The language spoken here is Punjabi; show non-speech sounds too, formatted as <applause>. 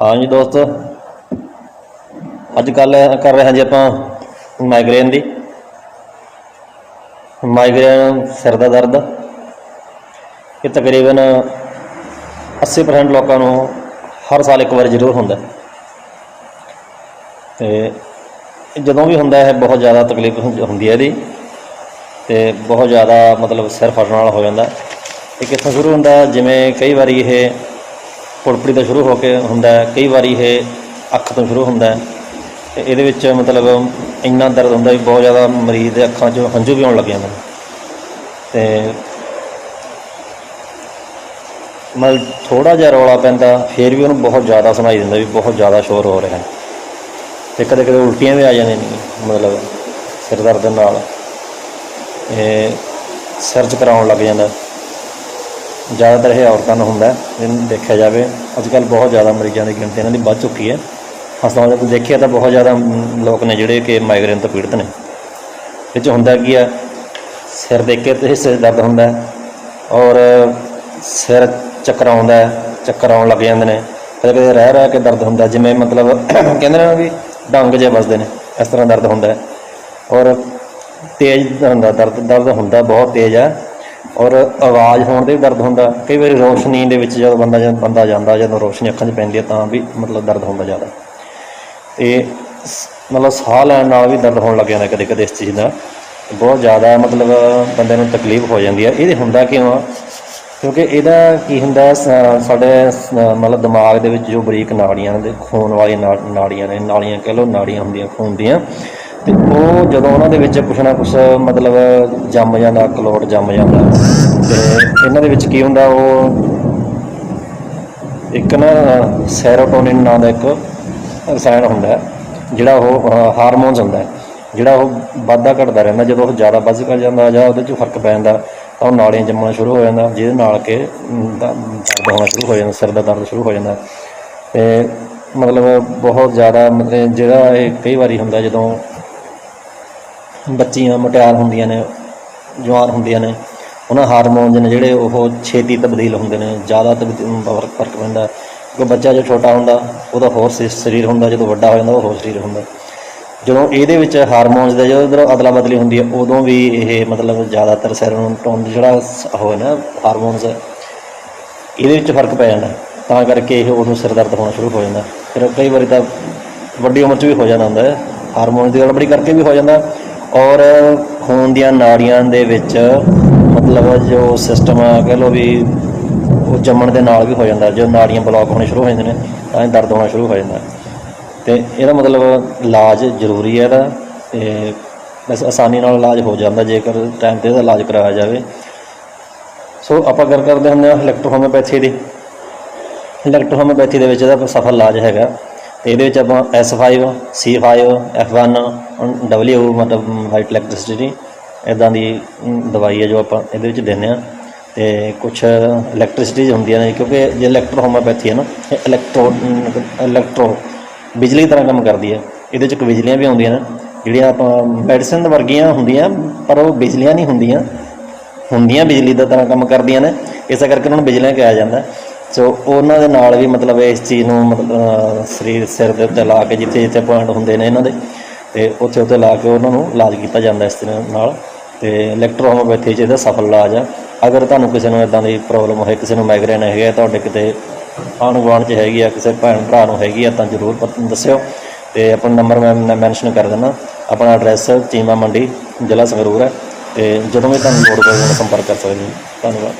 ਹਾਂਜੀ ਦੋਸਤ ਅੱਜ ਕੱਲ ਕਰ ਰਹੇ ਹਾਂ ਜੀ ਆਪਾਂ ਮਾਈਗ੍ਰੇਨ ਦੀ ਮਾਈਗ੍ਰੇਨ ਸਿਰ ਦਾ ਦਰਦ ਇਹ ਤਕਰੀਬਨ 80% ਲੋਕਾਂ ਨੂੰ ਹਰ ਸਾਲ ਇੱਕ ਵਾਰ ਜ਼ਰੂਰ ਹੁੰਦਾ ਹੈ। ਤੇ ਜਦੋਂ ਵੀ ਹੁੰਦਾ ਹੈ ਬਹੁਤ ਜ਼ਿਆਦਾ ਤਕਲੀਫ ਹੁੰਦ- ਹੁੰਦੀ ਹੈ ਇਹਦੀ ਤੇ ਬਹੁਤ ਜ਼ਿਆਦਾ ਮਤਲਬ ਸਿਰ ਫਟਣ ਵਾਲਾ ਹੋ ਜਾਂਦਾ ਹੈ। ਇਹ ਕਿੱਥੋਂ ਸ਼ੁਰੂ ਹੁੰਦਾ ਜਿਵੇਂ ਕਈ ਵਾਰੀ ਇਹ ਪੁੜਪੜੀ ਤੋਂ ਸ਼ੁਰੂ ਹੋ ਕੇ ਹੁੰਦਾ ਹੈ, ਕਈ ਵਾਰੀ ਇਹ ਅੱਖ ਤੋਂ ਸ਼ੁਰੂ ਹੁੰਦਾ ਹੈ। ਤੇ ਇਹਦੇ ਵਿੱਚ ਮਤਲਬ ਇੰਨਾ ਦਰਦ ਹੁੰਦਾ ਵੀ ਬਹੁਤ ਜ਼ਿਆਦਾ ਮਰੀਜ਼ ਦੇ ਅੱਖਾਂ 'ਚੋਂ ਹੰਝੂ ਵੀ ਆਉਣ ਲੱਗ ਜਾਂਦੇ ਨੇ। ਤੇ ਮਤਲਬ ਥੋੜਾ ਜਿਹਾ ਰੌਲਾ ਪੈਂਦਾ, ਫਿਰ ਵੀ ਉਹਨੂੰ ਬਹੁਤ ਜ਼ਿਆਦਾ ਸੁਣਾਈ ਦਿੰਦਾ ਵੀ ਬਹੁਤ ਜ਼ਿਆਦਾ ਸ਼ੋਰ ਹੋ ਰਿਹਾ ਹੈ। ਤੇ ਕਦੇ ਕਦੇ ਉਲਟੀਆਂ ਵੀ ਆ ਜਾਂਦੀਆਂ ਨੇ, ਮਤਲਬ ਸਿਰ ਦਰਦ ਨਾਲ। ਇਹ ਸਿਰ ਕਰਾਉਣ ਲੱਗ ਜਾਂਦਾ। ਜ਼ਿਆਦਾਤਰ ਇਹ ਔਰਤਾਂ ਨੂੰ ਹੁੰਦਾ ਹੈ, ਇਹਨੂੰ ਦੇਖਿਆ ਜਾਵੇ ਅੱਜ ਕੱਲ ਬਹੁਤ ਜ਼ਿਆਦਾ ਮਰੀਜ਼ਾਂ ਦੀ ਗਿਣਤੀ ਇਹਨਾਂ ਦੀ ਵੱਧ ਚੁੱਕੀ ਹੈ। ਹਸਪਤਾਲਾਂ 'ਚ ਦੇਖਿਆ ਤਾਂ ਬਹੁਤ ਜ਼ਿਆਦਾ ਲੋਕ ਨੇ ਜਿਹੜੇ ਕਿ ਮਾਈਗ੍ਰੇਨ ਤੋਂ ਪੀੜਤ ਨੇ। ਵਿੱਚ ਹੁੰਦਾ ਕੀ ਆ ਸਿਰ ਦੇ ਕੇ ਤੇ ਹਿੱਸੇ ਦਰਦ ਹੁੰਦਾ ਔਰ ਸਿਰ ਚੱਕਰ ਆਉਂਦਾ ਚੱਕਰ ਆਉਣ ਲੱਗ ਜਾਂਦੇ ਨੇ। ਕਦੇ ਕਦੇ ਰਹਿ ਰਹਿ ਕੇ ਦਰਦ ਹੁੰਦਾ ਜਿਵੇਂ ਮਤਲਬ <coughs> ਕਹਿੰਦੇ ਨੇ ਨਾ ਵੀ ਡੰਗ ਜੇ ਵੱਜਦੇ ਨੇ ਇਸ ਤਰ੍ਹਾਂ ਦਰਦ ਹੁੰਦਾ ਔਰ ਤੇਜ਼ ਹੁੰਦਾ ਦਰਦ ਦਰਦ ਹੁੰਦਾ ਬਹੁਤ ਤੇਜ਼ ਹੈ। ਔਰ ਆਵਾਜ਼ ਹੋਣ ਦੇ ਵੀ ਦਰਦ ਹੁੰਦਾ। ਕਈ ਵਾਰੀ ਰੋਸ਼ਨੀ ਦੇ ਵਿੱਚ ਜਦੋਂ ਬੰਦਾ ਜਦ ਬੰਦਾ ਜਾਂਦਾ, ਜਦੋਂ ਰੋਸ਼ਨੀ ਅੱਖਾਂ 'ਚ ਪੈਂਦੀ ਹੈ ਤਾਂ ਵੀ ਮਤਲਬ ਦਰਦ ਹੁੰਦਾ ਜ਼ਿਆਦਾ। ਤੇ ਸ- ਮਤਲਬ ਸਾਹ ਲੈਣ ਨਾਲ ਵੀ ਦਰਦ ਹੋਣ ਲੱਗ ਜਾਂਦਾ ਕਦੇ ਕਦੇ ਇਸ ਚੀਜ਼ ਦਾ ਬਹੁਤ ਜ਼ਿਆਦਾ ਮਤਲਬ ਬੰਦੇ ਨੂੰ ਤਕਲੀਫ ਹੋ ਜਾਂਦੀ ਹੈ। ਇਹਦੇ ਹੁੰਦਾ ਕਿਉਂ ਆ? ਕਿਉਂਕਿ ਇਹਦਾ ਕੀ ਹੁੰਦਾ, ਸ- ਸਾਡੇ ਸ- ਮਤਲਬ ਦਿਮਾਗ ਦੇ ਵਿੱਚ ਜੋ ਬਰੀਕ ਨਾੜੀਆਂ ਨੇ, ਖੂਨ ਵਾਲੀਆਂ ਨਾੜੀਆਂ ਨੇ ਨਾਲੀਆਂ ਕਹਿ ਲਓ, ਨਾੜੀਆਂ ਹੁੰਦੀਆਂ, ਖੂਨ ਦੀਆਂ ਤੇ ਉਹ ਜਦੋਂ ਉਹਨਾਂ ਦੇ ਵਿੱਚ ਕੁਛ ਨਾ ਕੁਛ ਮਤਲਬ ਜੰਮ ਜਾਂਦਾ ਕਲੋਟ ਜੰਮ ਜਾਂਦਾ। ਤੇ ਇਹਨਾਂ ਦੇ ਵਿੱਚ ਕੀ ਹੁੰਦਾ, ਉਹ ਇੱਕ ਨਾ ਸੈਰੋਟੋਨਿਨ ਨਾਂ ਦਾ ਇੱਕ ਰਸਾਇਣ ਹੁੰਦਾ ਜਿਹੜਾ ਉਹ ਹਾਰਮੋਨਸ ਹੁੰਦਾ ਜਿਹੜਾ ਉਹ ਵਾਧਾ ਘਟਦਾ ਰਹਿੰਦਾ। ਜਦੋਂ ਉਹ ਜ਼ਿਆਦਾ ਵੱਧ ਕਰ ਜਾਂਦਾ ਜਾਂ ਉਹਦੇ 'ਚ ਫ਼ਰਕ ਪੈ ਜਾਂਦਾ, ਤਾਂ ਉਹ ਨਾੜੀਆਂ ਜੰਮਣਾ ਸ਼ੁਰੂ ਹੋ ਜਾਂਦਾ, ਜਿਹਦੇ ਨਾਲ ਕਿ ਦਰਦ ਹੋਣਾ ਸ਼ੁਰੂ ਹੋ ਜਾਂਦਾ, ਸਿਰ ਦਾ ਦਰਦ ਸ਼ੁਰੂ ਹੋ ਜਾਂਦਾ। ਤੇ ਮਤਲਬ ਬਹੁਤ ਜ਼ਿਆਦਾ, ਮਤਲਬ ਜਿਹੜਾ ਇਹ ਕਈ ਵਾਰੀ ਹੁੰਦਾ, ਜਦੋਂ ਬੱਚੀਆਂ, ਮਟਿਆਰ ਹੁੰਦੀਆਂ ਨੇ, ਜਵਾਨ ਹੁੰਦੀਆਂ ਨੇ, ਉਹਨਾਂ ਹਾਰਮੋਨਸ ਨੇ ਜਿਹੜੇ ਉਹ ਛੇਤੀ ਤਬਦੀਲ ਹੁੰਦੇ ਨੇ, ਜ਼ਿਆਦਾ ਤਬਦੀਲ ਫ਼ਰਕ ਪੈਂਦਾ। ਕਿਉਂਕਿ ਬੱਚਾ ਜੋ ਛੋਟਾ ਹੁੰਦਾ, ਉਹਦਾ ਹੋਰ ਸ- ਸਰੀਰ ਹੁੰਦਾ, ਜਦੋਂ ਵੱਡਾ ਹੋ ਜਾਂਦਾ, ਉਹ ਹੋਰ ਸਰੀਰ ਹੁੰਦਾ। ਜਦੋਂ ਇਹਦੇ ਵਿੱਚ ਹਾਰਮੋਨਸ ਦਾ ਜਦੋਂ ਇਧਰ ਅਦਲਾ ਬਦਲੀ ਹੁੰਦੀ ਹੈ, ਉਦੋਂ ਵੀ ਇਹ ਮਤਲਬ ਜ਼ਿਆਦਾਤਰ ਸੈਰੋਟੋਨ ਜਿਹੜਾ ਸ- ਉਹ ਨਾ, ਹਾਰਮੋਨਸ, ਇਹਦੇ ਵਿੱਚ ਫ਼ਰਕ ਪੈ ਜਾਂਦਾ। ਤਾਂ ਕਰਕੇ ਇਹ ਉਦੋਂ ਸਿਰ ਦਰਦ ਹੋਣਾ ਸ਼ੁਰੂ ਹੋ ਜਾਂਦਾ। ਫਿਰ ਕਈ ਵਾਰੀ ਤਾਂ ਵੱਡੀ ਉਮਰ 'ਚ ਵੀ ਹੋ ਜਾਂਦਾ ਹੁੰਦਾ ਹੈ। ਹਾਰਮੋਨ ਦੀ ਗੜਬੜੀ ਕਰਕੇ ਵੀ ਹੋ ਜਾਂਦਾ। ਔਰ ਖੂਨ ਦੀਆਂ ਨਾੜੀਆਂ ਦੇ ਵਿੱਚ ਮਤਲਬ ਜੋ ਸਿਸਟਮ ਕਹਿ ਲਓ ਵੀ ਉਹ ਜੰਮਣ ਦੇ ਨਾਲ ਵੀ ਹੋ ਜਾਂਦਾ ਜੋ ਨਾੜੀਆਂ ਬਲੌਕ ਹੋਣੇ ਸ਼ੁਰੂ ਹੋ ਜਾਂਦੇ ਨੇ, ਤਾਂ ਇਹ ਦਰਦ ਹੋਣਾ ਸ਼ੁਰੂ ਹੋ ਜਾਂਦਾ। ਤੇ ਇਹਦਾ ਮਤਲਬ ਇਲਾਜ ਜ਼ਰੂਰੀ ਹੈ ਇਹਦਾ, ਤੇ ਬਸ ਆਸਾਨੀ ਨਾਲ ਇਲਾਜ ਹੋ ਜਾਂਦਾ, ਜੇਕਰ ਟਾਈਮ ਤੇ ਇਹਦਾ ਇਲਾਜ ਕਰਾਇਆ ਜਾਵੇ। ਸੋ ਆਪਾਂ ਗੱਲ ਕਰਦੇ ਹੁੰਦੇ ਹਾਂ ਇਲੈਕਟ੍ਰੋਹੋਮਿਓਪੈਥੀ ਦੀ। ਇਲੈਕਟ੍ਰੋਹੋਮਿਓਪੈਥੀ ਦੇ ਵਿੱਚ ਇਹਦਾ ਸਫਲ ਇਲਾਜ ਹੈਗਾ। ਇਹਦੇ ਵਿੱਚ ਆਪਾਂ S5 C5 F1 W ਮਤਲਬ ਵਾਈਟ ਇਲੈਕਟ੍ਰਿਸਿਟੀ ਇਦਾਂ ਦੀ ਦਵਾਈ ਹੈ ਜੋ ਆਪਾਂ ਇਹਦੇ ਵਿੱਚ ਦਿੰਦੇ ਆ ਤੇ ਕੁਝ ਇਲੈਕਟ੍ਰਿਸਿਟੀਜ਼ ਹੁੰਦੀਆਂ ਨੇ, ਕਿਉਂਕਿ ਜੇ ਇਲੈਕਟ੍ਰੋਹੋਮਿਓਪੈਥੀ ਹੈ ਨਾ, ਇਹ ਇਲੈਕਟ੍ਰੋ ਇਲੈਕਟ੍ਰੋ ਬਿਜਲੀ ਤਰ੍ਹਾਂ ਕੰਮ ਕਰਦੀ ਹੈ। ਇਹਦੇ ਚ ਇੱਕ ਬਿਜਲੀਆਂ ਵੀ ਆਉਂਦੀਆਂ ਨੇ, ਜਿਹੜੀਆਂ ਆਪਾਂ ਮੈਡੀਸਨ ਵਰਗੀਆਂ ਹੁੰਦੀਆਂ, ਪਰ ਉਹ ਬਿਜਲੀਆਂ ਨਹੀਂ ਹੁੰਦੀਆਂ ਹੁੰਦੀਆਂ ਬਿਜਲੀ ਦਾ ਤਰ੍ਹਾਂ ਕੰਮ ਕਰਦੀਆਂ ਨੇ। ਇਸੇ ਕਰਕੇ ਉਹਨਾਂ ਨੂੰ ਬਿਜਲੀਆਂ ਕਿਹਾ ਜਾਂਦਾ। ਸੋ ਉਹਨਾਂ ਦੇ ਨਾਲ ਵੀ ਮਤਲਬ ਇਸ ਚੀਜ਼ ਨੂੰ ਮਤਲਬ ਸਰੀਰ ਸਿਰ ਦੇ ਉੱਤੇ ਲਾ ਕੇ ਜਿੱਥੇ ਜਿੱਥੇ ਪੁਆਇੰਟ ਹੁੰਦੇ ਨੇ ਇਹਨਾਂ ਦੇ, ਤੇ ਉੱਥੇ ਉੱਥੇ ਲਾ ਕੇ ਉਹਨਾਂ ਨੂੰ ਇਲਾਜ ਕੀਤਾ ਜਾਂਦਾ ਇਸ ਤਰ੍ਹਾਂ ਨਾਲ, ਤੇ ਇਲੈਕਟ੍ਰੋਹੋਮੋਪੈਥੀ 'ਚ ਇਹਦਾ ਸਫਲ ਇਲਾਜ ਆ। ਅਗਰ ਤੁਹਾਨੂੰ ਕਿਸੇ ਨੂੰ ਇਦਾਂ ਦੀ ਪ੍ਰੋਬਲਮ ਹੋਏ, ਕਿਸੇ ਨੂੰ ਮਾਈਗ੍ਰੇਨ ਹੈਗੀ ਹੈ ਤੁਹਾਡੇ ਕਿਤੇ ਆਂਢ ਗੁਆਂਢ 'ਚ ਹੈਗੀ ਆ, ਕਿਸੇ ਭੈਣ ਭਰਾ ਨੂੰ ਹੈਗੀ ਆ, ਤਾਂ ਜ਼ਰੂਰ ਪ- ਦੱਸਿਓ। ਤੇ ਆਪਣਾ ਨੰਬਰ ਮੈਂ ਮੈਂਸ਼ਨ ਕਰ ਦਿੰਦਾ। ਆਪਣਾ ਐਡਰੈਸ ਚੀਮਾ ਮੰਡੀ, ਜ਼ਿਲ੍ਹਾ ਸੰਗਰੂਰ ਹੈ। ਤੇ ਜਦੋਂ ਵੀ ਤੁਹਾਨੂੰ ਲੋੜ ਪਵੇ ਸੰਪਰਕ ਕਰ ਸਕਦੇ ਹੋ। ਧੰਨਵਾਦ।